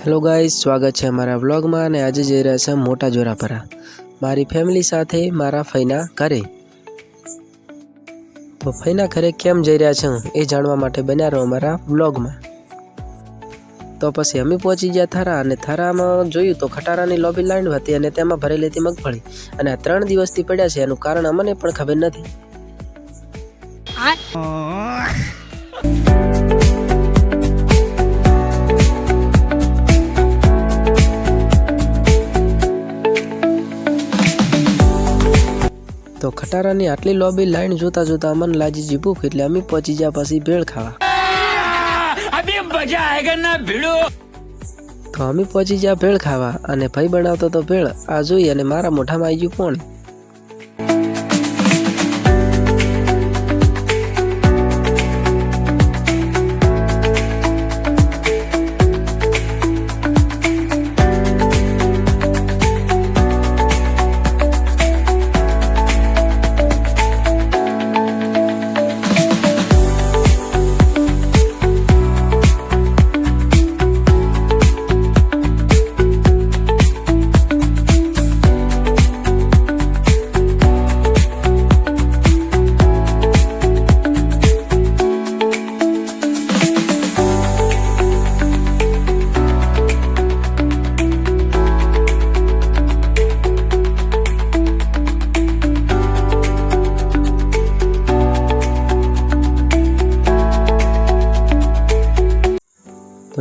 Hello guys સ્વાગત છે અમારા વ્લોગમાં અને આજે જઈ રહ્યા છે મોટા જોરાપરા. મારી ફેમિલી સાથે મારા ફઈના ઘરે. તો ફઈના ઘરે કેમ જઈ રહ્યા છે એ જાણવા માટે બન્યા રહો અમારા વ્લોગમાં તો પછી અમે પહોંચી ગયા થરા અને થરામાં જોયું તો ખટારાની લોબી લાઈન હતી અને તેમાં ભરેલી હતી મગફળી. અને આ ત્રણ દિવસથી પડ્યા છે એનું કારણ અમને પણ ખબર નથી. તો ખટારાની આટલી લોબી લાઈન જોતા જોતા અમન લાજી જીભું એટલે અમે પહોંચી ગયા પછી ભેળ ખાવા. તો અમે પહોંચી ગયા ભેળ ખાવા અને ભાઈ બનાવતો તો ભેળ આ જોઈ અને મારા મોઢામાં આવી ગયું કોણ?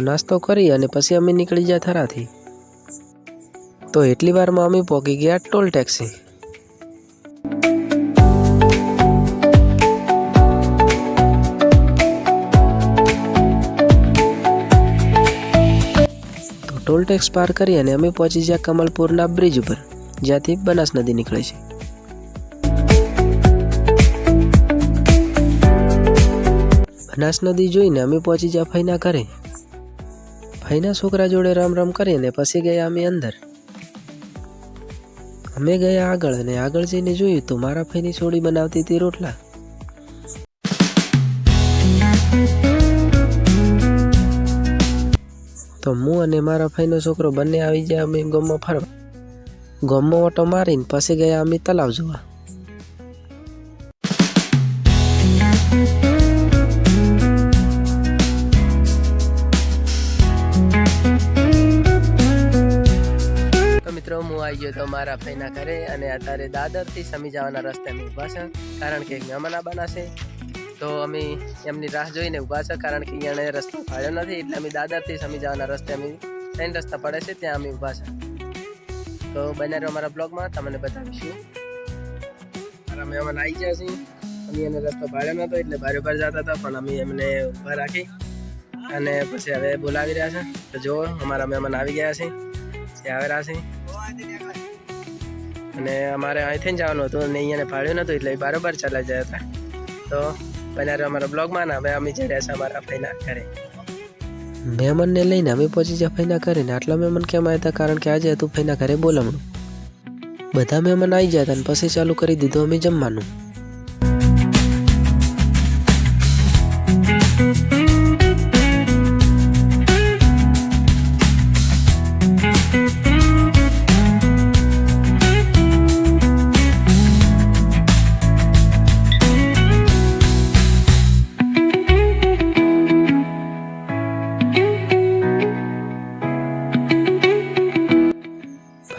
નાસ્તો કરી અને પછી અમે નીકળી ગયા થરાથી. તો એટલી વારમાં અમે પહોંચી ગયા ટોલ ટેક્સી. તો ટોલ ટેક્સ પાર કરી અને અમે પહોંચી ગયા કમલપુરના બ્રિજ ઉપર, જ્યાંથી બનાસ નદી નીકળે છે. બનાસ નદી જોઈને અમે પહોંચી ગયા ફઈના ઘરે. ભાઈના છોકરા જોડે રામ રામ કરીને પછી ગયા અમે અંદર. અમે ગયા આગળ અને આગળ જઈને જોયું તો મારા ભાઈની છોડી બનાવતી હતી રોટલા. તો હું અને મારા ભાઈનો છોકરો બંને આવી ગયા અમે ગમમાં ફરવા. ગમમાં ઓટો મારીને પછી ગયા અમે તલાવ જોવા. મિત્રો, હું આવી ગયો તો મારા ભાઈના ઘરે અને અત્યારે દાદરથી સમી જવાના રસ્તે અમે ઊભા છે, કારણ કે મહેમાન આવવાના છે. તો અમે એમની રાહ જોઈને ઊભા છે, કારણ કે અહીંયા રસ્તો ફાળ્યો નથી, એટલે અમે દાદરથી સમી જવાના રસ્તે અમે ત્રણ રસ્તા પડે છે, ત્યાં અમે ઊભા છે. તો બને રહ્યો અમારા બ્લોગમાં, તમને બતાવીશું. મારા મહેમાન આવી ગયા છે અમે એને રસ્તો ભાડ્યો નતો એટલે ભારે ભાર જતા હતા, પણ અમે એમને ઊભા રાખી અને પછી હવે બોલાવી રહ્યા છે. તો જો અમારા મહેમાન આવી ગયા છે તે આવી રહ્યા છે. અને અમારે અહીંથી જવાનું હતું અને અહીંયા ભાડ્યું નતું એટલે બારોબાર ચાલ્યા ગયા હતા. તો બનારે અમારા બ્લોગમાં ને હવે અમે જઈ રહ્યા છે અમારા ભાઈના ઘરે. મહેમાનને લઈને અમે પહોંચી જ્યાં ફાઈના ઘરે ને આટલા મહેમાન કેમ આવ્યા હતા? કારણ કે આજે હતું ભાઈના ઘરે બોલમણું બધા મહેમાન આવી ગયા હતા અને પછી ચાલુ કરી દીધું અમે જમવાનું.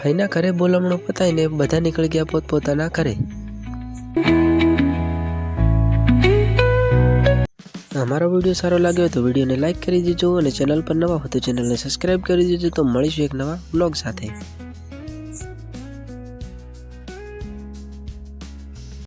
ભાઈના ઘરે બોલામણું પતાવીને બધા નીકળી ગયા પોતપોતાના ઘરે. અમારો વીડિયો સારો લાગ્યો તો વિડીયોને લાઇક કરી દેજો અને ચેનલ પર નવા હો તો ચેનલને સબસ્ક્રાઈબ કરી દેજો તો મળીશું એક નવા બ્લોગ સાથે.